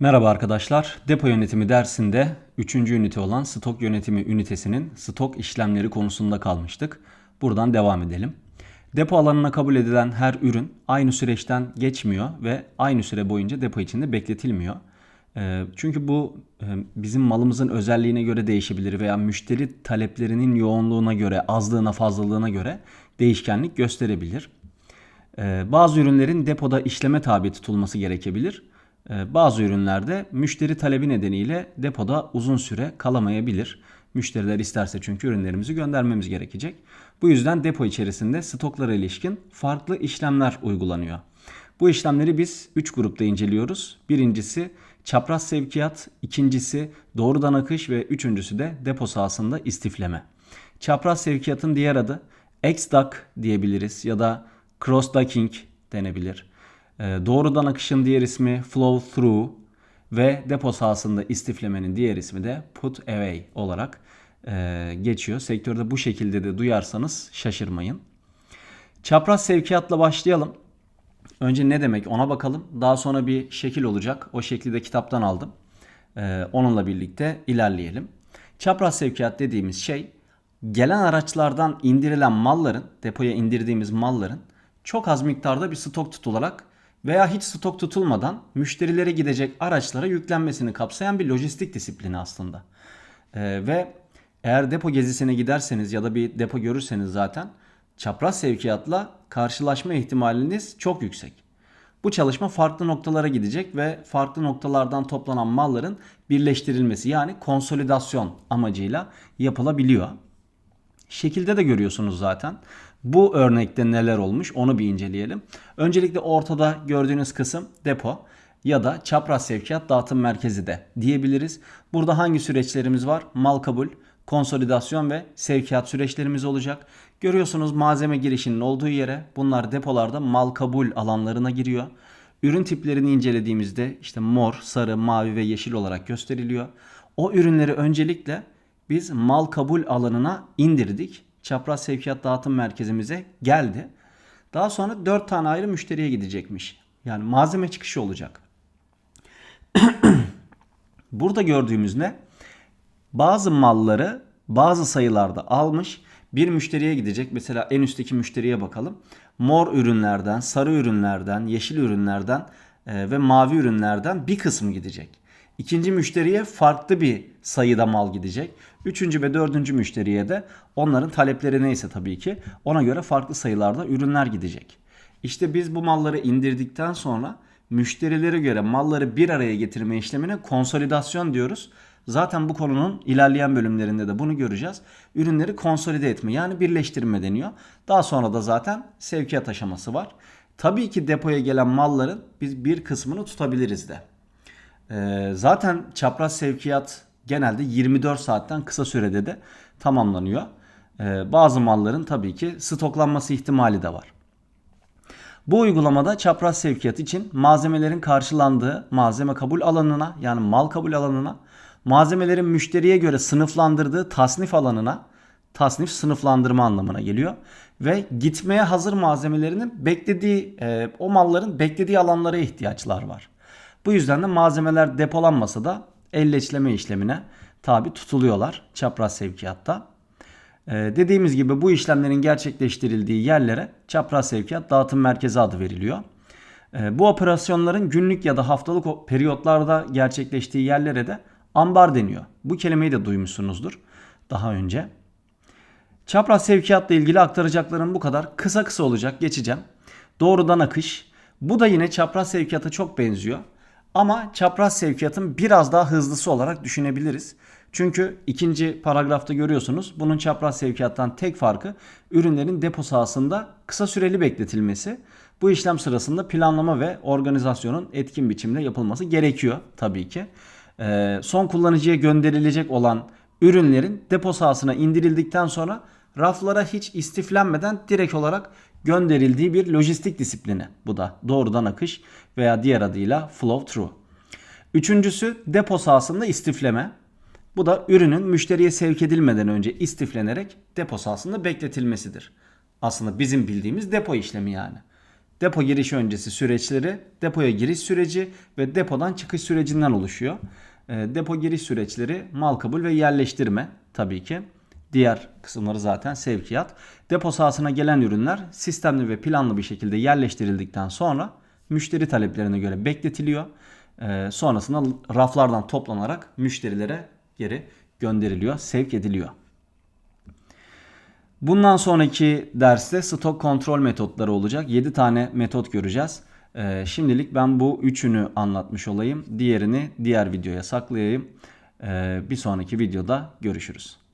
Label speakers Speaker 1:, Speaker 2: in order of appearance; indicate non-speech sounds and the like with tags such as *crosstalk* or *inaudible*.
Speaker 1: Merhaba arkadaşlar. Depo yönetimi dersinde 3. ünite olan stok yönetimi ünitesinin stok işlemleri konusunda kalmıştık. Buradan devam edelim. Depo alanına kabul edilen her ürün aynı süreçten geçmiyor ve aynı süre boyunca depo içinde bekletilmiyor. Ee, Çünkü bu e, bizim malımızın özelliğine göre değişebilir veya müşteri taleplerinin yoğunluğuna göre, azlığına, fazlalığına göre değişkenlik gösterebilir. Ee, Bazı ürünlerin depoda işleme tabi tutulması gerekebilir. Ee, Bazı ürünlerde müşteri talebi nedeniyle depoda uzun süre kalamayabilir. Müşteriler isterse çünkü ürünlerimizi göndermemiz gerekecek. Bu yüzden depo içerisinde stoklara ilişkin farklı işlemler uygulanıyor. Bu işlemleri biz 3 grupta inceliyoruz. Birincisi çapraz sevkiyat, ikincisi doğrudan akış ve üçüncüsü de depo sahasında istifleme. Çapraz sevkiyatın diğer adı X-Dock diyebiliriz ya da Cross-Docking denebilir. Ee, Doğrudan akışın diğer ismi Flow Through ve depo sahasında istiflemenin diğer ismi de Put Away olarak e, geçiyor. Sektörde bu şekilde de duyarsanız şaşırmayın. Çapraz sevkiyatla başlayalım. Önce ne demek ona bakalım. Daha sonra bir şekil olacak. O şekli de kitaptan aldım. Ee, onunla birlikte ilerleyelim. Çapraz sevkiyat dediğimiz şey gelen araçlardan indirilen malların, depoya indirdiğimiz malların çok az miktarda bir stok tutularak veya hiç stok tutulmadan müşterilere gidecek araçlara yüklenmesini kapsayan bir lojistik disiplini aslında. Ee, ve eğer depo gezisine giderseniz ya da bir depo görürseniz zaten çapraz sevkiyatla karşılaşma ihtimaliniz çok yüksek. Bu çalışma farklı noktalara gidecek ve farklı noktalardan toplanan malların birleştirilmesi yani konsolidasyon amacıyla yapılabiliyor. Şekilde de görüyorsunuz zaten. Bu örnekte neler olmuş onu bir inceleyelim. Öncelikle ortada gördüğünüz kısım depo ya da çapraz sevkiyat dağıtım merkezi de diyebiliriz. Burada hangi süreçlerimiz var? Mal kabul, konsolidasyon ve sevkiyat süreçlerimiz olacak. Görüyorsunuz malzeme girişinin olduğu yere bunlar depolarda mal kabul alanlarına giriyor. Ürün tiplerini incelediğimizde işte mor, sarı, mavi ve yeşil olarak gösteriliyor. O ürünleri öncelikle biz mal kabul alanına indirdik. Çapraz sevkiyat dağıtım merkezimize geldi. Daha sonra 4 tane ayrı müşteriye gidecekmiş. Yani malzeme çıkışı olacak. *clears throat* Burada gördüğümüz ne? Bazı malları bazı sayılarda almış bir müşteriye gidecek. Mesela en üstteki müşteriye bakalım. Mor ürünlerden, sarı ürünlerden, yeşil ürünlerden e, ve mavi ürünlerden bir kısmı gidecek. İkinci müşteriye farklı bir sayıda mal gidecek. Üçüncü ve dördüncü müşteriye de onların talepleri neyse tabii ki ona göre farklı sayılarda ürünler gidecek. İşte biz bu malları indirdikten sonra müşterilere göre malları bir araya getirme işlemine konsolidasyon diyoruz. Zaten bu konunun ilerleyen bölümlerinde de bunu göreceğiz. Ürünleri konsolide etme yani birleştirme deniyor. Daha sonra da zaten sevkiyat aşaması var. Tabii ki depoya gelen malların biz bir kısmını tutabiliriz de. Ee, zaten çapraz sevkiyat genelde 24 saatten kısa sürede de tamamlanıyor. Ee, bazı malların tabii ki stoklanması ihtimali de var. Bu uygulamada çapraz sevkiyat için malzemelerin karşılandığı malzeme kabul alanına yani mal kabul alanına, malzemelerin müşteriye göre sınıflandırdığı tasnif alanına, tasnif sınıflandırma anlamına geliyor. Ve gitmeye hazır malzemelerinin beklediği, e, o malların beklediği alanlara ihtiyaçlar var. Bu yüzden de malzemeler depolanmasa da elleçleme işlemine tabi tutuluyorlar çapraz sevkiyatta. Ee, dediğimiz gibi bu işlemlerin gerçekleştirildiği yerlere çapraz sevkiyat dağıtım merkezi adı veriliyor. Ee, bu operasyonların günlük ya da haftalık periyotlarda gerçekleştiği yerlere de ambar deniyor. Bu kelimeyi de duymuşsunuzdur daha önce. Çapraz sevkiyatla ilgili aktaracaklarım bu kadar. Kısa kısa olacak geçeceğim. Doğrudan akış. Bu da yine çapraz sevkiyata çok benziyor. Ama çapraz sevkiyatın biraz daha hızlısı olarak düşünebiliriz. Çünkü ikinci paragrafta görüyorsunuz bunun çapraz sevkiyattan tek farkı ürünlerin depo sahasında kısa süreli bekletilmesi. Bu işlem sırasında planlama ve organizasyonun etkin biçimde yapılması gerekiyor tabii ki. Ee, son kullanıcıya gönderilecek olan ürünlerin depo sahasına indirildikten sonra raflara hiç istiflenmeden direkt olarak gönderildiği bir lojistik disiplini. Bu da doğrudan akış veya diğer adıyla flow through. Üçüncüsü depo sahasında istifleme. Bu da ürünün müşteriye sevk edilmeden önce istiflenerek depo sahasında bekletilmesidir. Aslında bizim bildiğimiz depo işlemi yani. depo giriş öncesi süreçleri, depoya giriş süreci ve depodan çıkış sürecinden oluşuyor. E, depo giriş süreçleri mal kabul ve yerleştirme tabii ki. Diğer kısımları zaten sevkiyat. Depo sahasına gelen ürünler sistemli ve planlı bir şekilde yerleştirildikten sonra müşteri taleplerine göre bekletiliyor. Ee, sonrasında raflardan toplanarak müşterilere geri gönderiliyor, sevk ediliyor. Bundan sonraki derste stok kontrol metotları olacak. 7 tane metot göreceğiz. Ee, şimdilik ben bu üçünü anlatmış olayım. Diğerini diğer videoya saklayayım. Ee, bir sonraki videoda görüşürüz.